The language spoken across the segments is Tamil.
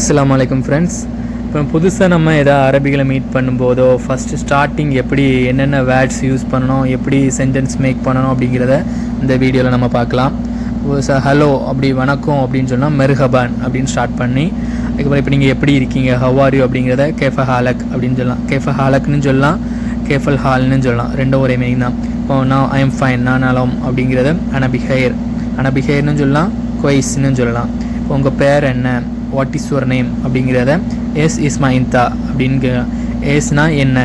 அஸ்லாம் வலைக்கம் ஃப்ரெண்ட்ஸ் இப்போ புதுசாக நம்ம எதாவது அரபிகளை மீட் பண்ணும்போதோ ஃபஸ்ட்டு ஸ்டார்டிங் எப்படி என்னென்ன வேர்ட்ஸ் யூஸ் பண்ணணும் எப்படி சென்டென்ஸ் மேக் பண்ணணும் அப்படிங்கிறத இந்த வீடியோவில் நம்ம பார்க்கலாம். ஹலோ அப்படி வணக்கம் அப்படின்னு சொன்னால் மெர்ஹபான் அப்படின்னு ஸ்டார்ட் பண்ணி அதுக்கப்புறம் இப்போ நீங்கள் எப்படி இருக்கீங்க ஹவாரியூ அப்படிங்கிறத கேஃப ஹாலக் அப்படின்னு சொல்லலாம். கேஃப ஹாலக்னு சொல்லலாம் கேஃபல் ஹால்னு சொல்லலாம். ரெண்டும் ஒரே மீனிங் தான். இப்போ நான் ஐ எம் ஃபைன் நான் நலம் அப்படிங்கிறத அனபிஹேர் அனபிஹேர்னு சொல்லலாம் கொய்ஸ்னு சொல்லலாம். இப்போ உங்கள் பேர் என்ன? வாட் இஸ் யுவர் நேம் அப்படிங்கிறத எஸ் இஸ்மா இந்தா அப்படின்னு எஸ்னா என்ன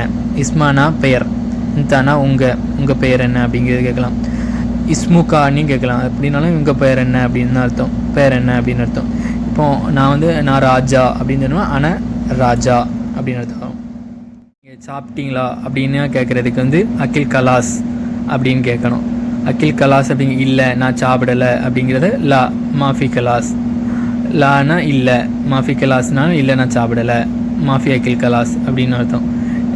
இஸ்மானா பெயர் இந்தானா உங்கள் உங்கள் பெயர் என்ன அப்படிங்கிறது கேட்கலாம். இஸ்முகான்னு கேட்கலாம். அப்படின்னாலும் உங்கள் பெயர் என்ன அப்படின்னு அர்த்தம். பெயர் என்ன அப்படின்னு அர்த்தம். இப்போ நான் வந்து நான் ராஜா அப்படின்னு சொன்னால் ஆனால் ராஜா அப்படின்னு அர்த்தம். நீங்கள் சாப்பிட்டீங்களா அப்படின்னு கேட்குறதுக்கு வந்து அகில் கலாஸ் அப்படின்னு கேட்கணும். அகில் கலாஸ் அப்படிங்க இல்லை நான் சாப்பிடலை அப்படிங்கிறது லா மாஃபி கலாஸ். லானா இல்லை. மாஃபி கலாஸ்னா இல்லை நான் சாப்பிடலை. மாஃபி அகில் கலாஸ் அப்படின்னு அர்த்தம்.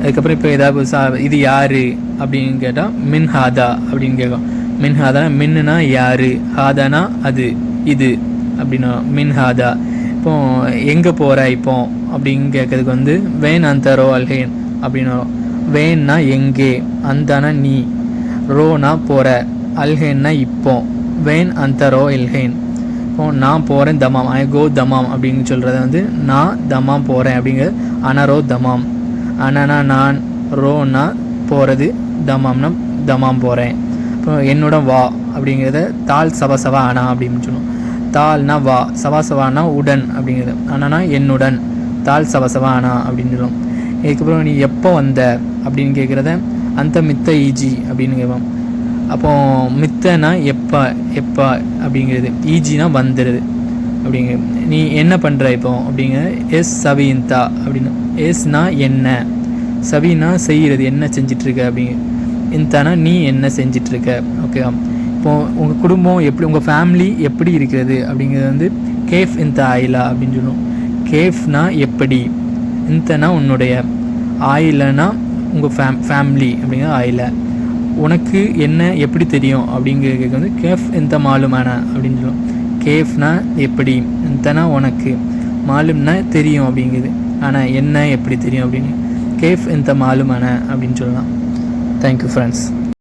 அதுக்கப்புறம் இப்போ ஏதாவது சா இது யார் அப்படின்னு கேட்டால் மின் ஹாதா அப்படின்னு கேட்கும். மின் ஹாதானா மின்னுனா யார்? ஹாதானா அது இது அப்படின்னா மின் ஹாதா. இப்போ எங்கே போகிற இப்போ அப்படின்னு கேட்கறதுக்கு வந்து வேன் அந்தரோ அல்ஹேன் அப்படின்னு வரும் வேன்னா எங்கே? அந்தானா நீ. ரோனா போகிற அல்ஹேன்னா இப்போ. வேன் அந்தரோ இல்ஹேன் இப்போ நான் போகிறேன் தமாம் ஐ கோ தமாம் அப்படின்னு சொல்கிறத வந்து நான் தமாம் போகிறேன் அப்படிங்கிறது அனரோ தமாம். அனனா நான் ரோனா போகிறது தமாம்னா தமாம் போகிறேன் இப்போ என்னோட வா அப்படிங்கிறத தால் சவா சவா அனா அப்படின்னு சொல்லுவோம். தால்னா வா சவா சவானா உடன் அப்படிங்கிறது. அனனா என்னுடன் தால் சவா சவா அனா அப்படின்னு சொல்லுவோம். இதுக்கப்புறம் நீ எப்போ வந்த அப்படின்னு கேட்குறத அந்த மித்த ஈஜி அப்படின்னு கேட்போம். அப்போ மித்தனா எப்பா எப்பா அப்படிங்கிறது ஈஜினா வந்துடுது அப்படிங்க நீ என்ன பண்ணுற இப்போ? அப்படிங்கிற எஸ் சவியின்தா அப்படின்னு. எஸ்னா என்ன? சவினா செய்கிறது என்ன செஞ்சிட்ருக்க? அப்படிங்க. இன்தானா நீ என்ன செஞ்சிட்ருக்க? ஓகேவா இப்போது உங்கள் குடும்பம் எப்படி உங்கள் ஃபேமிலி எப்படி இருக்கிறது? அப்படிங்கிறது வந்து கேஃப் இந்த ஆயிலா அப்படின்னு சொல்லுவோம். கேஃப்னா எப்படி? இந்தனா உன்னுடைய ஆயிலனா உங்கள் ஃபேம் ஃபேமிலி அப்படிங்கிற ஆயிலை. உனக்கு என்ன எப்படி தெரியும்? அப்படிங்கிறதுக்கு வந்து கேஃப் எந்த மாலுமான? அப்படின்னு சொல்லுவோம். கேஃப்னா எப்படி? எந்தனா உனக்கு. மாலும்னா தெரியும் அப்படிங்குது. ஆனால் என்ன எப்படி தெரியும்? அப்படின்னு. கேஃப் எந்த மாலுமான? அப்படின்னு சொல்லலாம். Thank you friends